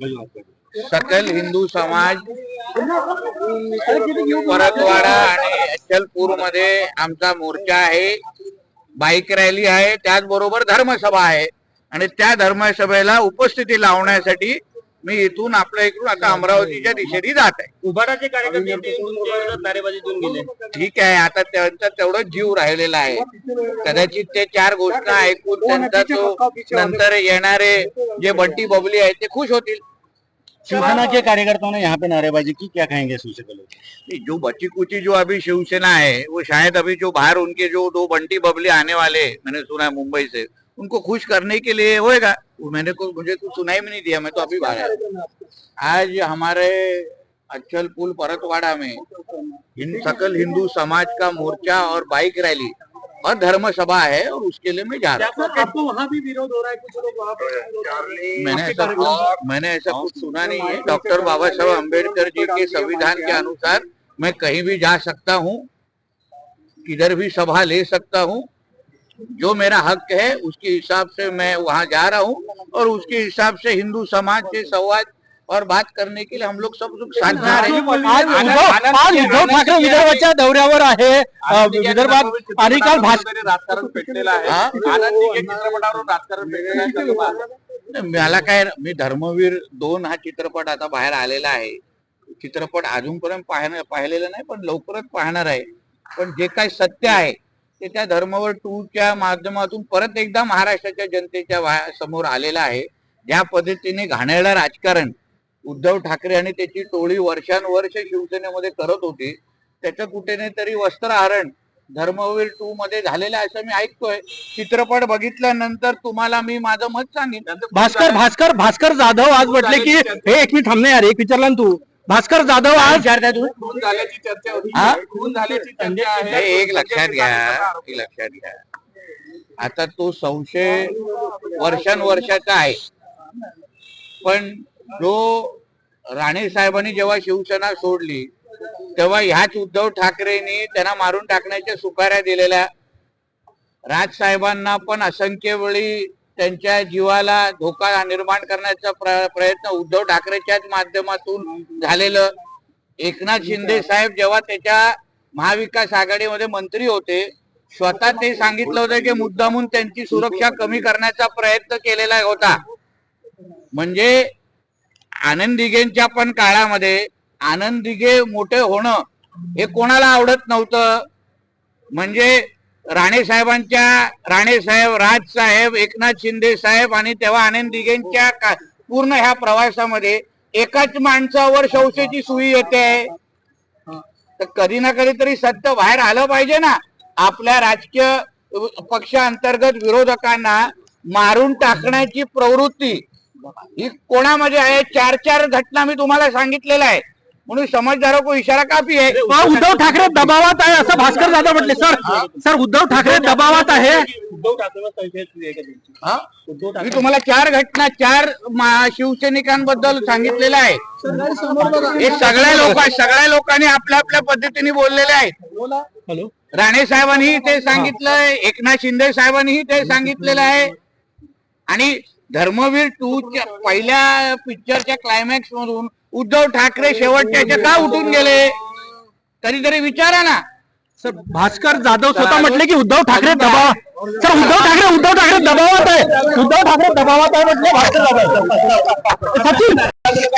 सकल हिंदू समाज परतवाडा आणि अचलपूरमध्ये आमचा मोर्चा आहे. बाईक रॅली आहे. त्याचबरोबर धर्मसभा आहे. आणि त्या धर्मसभेला उपस्थिती लावण्यासाठी मी इथून आपल्या इकडून आता अमरावतीच्या दिशेने जात आहे. उभाटाचे कार्यकर्ते गेले. ठीक आहे आता त्यांचा तेवढं जीव राहिलेला आहे. कदाचित ते चार गोष्ट ऐकून त्यांचा तो नंतर येणारे जे बंटी बबली आहेत ते खुश होतील. शिवसेना के कार्यकर्ताओं ने यहाँ पे नारेबाजी की क्या कहेंगे नहीं, जो बची कुची जो अभी शिवसेना है वो शायद अभी जो बाहर उनके जो दो बंटी बबली आने वाले मैंने सुना है मुंबई से उनको खुश करने के लिए होएगा। वो मैंने को मुझे कुछ सुनाई भी नहीं दिया मैं तो अभी बाहर आया आज हमारे अचल पुल परतवाड़ा में हिंद सकल हिंदू समाज का मोर्चा और बाइक रैली और धर्म सभा है और उसके लिए मैं जा रहा हूँ। आपको वहाँ भी विरोध हो रहा है कुछ लोग वहाँ पे मैंने ऐसा कुछ मैंने ऐसा कुछ सुना नहीं है। डॉक्टर बाबा साहब अंबेडकर जी के संविधान के अनुसार मैं कहीं भी जा सकता हूँ किधर भी सभा ले सकता हूँ जो मेरा हक है उसके हिसाब से मैं वहाँ जा रहा हूँ और उसके हिसाब से हिंदू समाज से संवाद और बात करने के लिए हम लोग सब लोग हैं। आज उद्धव ठाकरे विदर्भाच्या दौऱ्यावर आहे विदर्भात आणि काल राजकारण पेटलेलं आहे. चित्रपटावरून राजकारण पेटलेलं आहे. मला काय मी धर्मवीर दोन हा चित्रपट आता बाहेर आलेला आहे. चित्रपट अजूनपर्यंत पाहणं पाहिलेला नाही पण लवकरच पाहणार आहे. पण जे काय सत्य आहे ते त्या धर्मवर टूच्या माध्यमातून परत एकदा महाराष्ट्राच्या जनतेच्या समोर आलेलं आहे. ज्या पद्धतीने घाणेरडं राजकारण उद्धव ठाकरे आणि त्याची टोळी वर्षानुवर्ष शिवसेनेमध्ये करत होती त्याचं कुठे नाही तरी वस्त्रहरण धर्मवीर टू मध्ये झालेलं असं मी ऐकतोय. चित्रपट बघितल्यानंतर तुम्हाला मी माझं मत सांगेन. भास्कर भास्कर भास्कर जाधव आज म्हटले की हे एक मिनिट थांबणे यार एक विचारला तू. भास्कर जाधव आज? खून झाल्याची चर्चा होती? हा? खून झाल्याची चर्चा हे आहे? एक लक्षात घ्या एक लक्षात घ्या. आता तो संशय वर्षानुवर्षाचा आहे. पण जो राणे साहेबांनी जेव्हा शिवसेना सोडली तेव्हा ह्याच उद्धव ठाकरेंनी त्यांना मारून टाकण्याच्या सुपाऱ्या दिलेल्या राज साहेबांना पण असंख्य वेळी त्यांच्या जीवाला धोका निर्माण करण्याचा प्र- प्रयत्न उद्धव ठाकरेच्याच माध्यमातून झालेलं. एकनाथ शिंदे साहेब जेव्हा त्याच्या महाविकास आघाडीमध्ये मंत्री होते स्वतः ते सांगितलं होतं की मुद्दामून त्यांची सुरक्षा कमी करण्याचा प्रयत्न केलेला होता. म्हणजे आनंद दिघेंच्या पण काळामध्ये आनंद दिघे मोठे होणं हे कोणाला आवडत नव्हतं. म्हणजे राणे साहेबांच्या राणे साहेब राज साहेब एकनाथ शिंदे साहेब आणि तेव्हा आनंद दिघेंच्या का- पूर्ण ह्या प्रवासामध्ये एकाच माणसावर शौचाची सुई येते. तर कधी ना कधी तरी सत्य बाहेर आलं पाहिजे ना. आपल्या राजकीय पक्षांतर्गत विरोधकांना मारून टाकण्याची प्रवृत्ती ही कोणामध्ये आहे? चार चार घटना मी तुम्हाला सांगितलेल्या आहे म्हणून समजदारों को इशारा काफी आहे उद्धव ठाकरे दबावात आहे असं भास्कर जाधव म्हटले. सर सर उद्धव ठाकरे दबावात आहे. उद्धव हा? मी तुम्हाला चार घटना चार शिवसैनिकांबद्दल सांगितलेलं आहे हे सगळ्या लोक सगळ्या लोकांनी आपल्या आपल्या पद्धतीने बोललेले आहेत. हॅलो. राणे साहेबांनी ते सांगितलंय एकनाथ शिंदे साहेबांनीही ते सांगितलेलं आहे. आणि धर्मवीर टू च्या पहिल्या पिक्चरच्या क्लायमॅक्स मधून उद्धव ठाकरे शेवटच्या का उठून गेले? कधीतरी विचारा ना. सर भास्कर जाधव स्वतः म्हटले की उद्धव ठाकरे दबाव सर उद्धव ठाकरे उद्धव ठाकरे दबावात आहे. उद्धव ठाकरे दबावात आहे म्हटले भास्कर जाधव. सचिन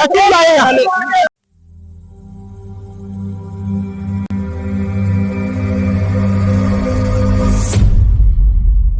सचिन आहे.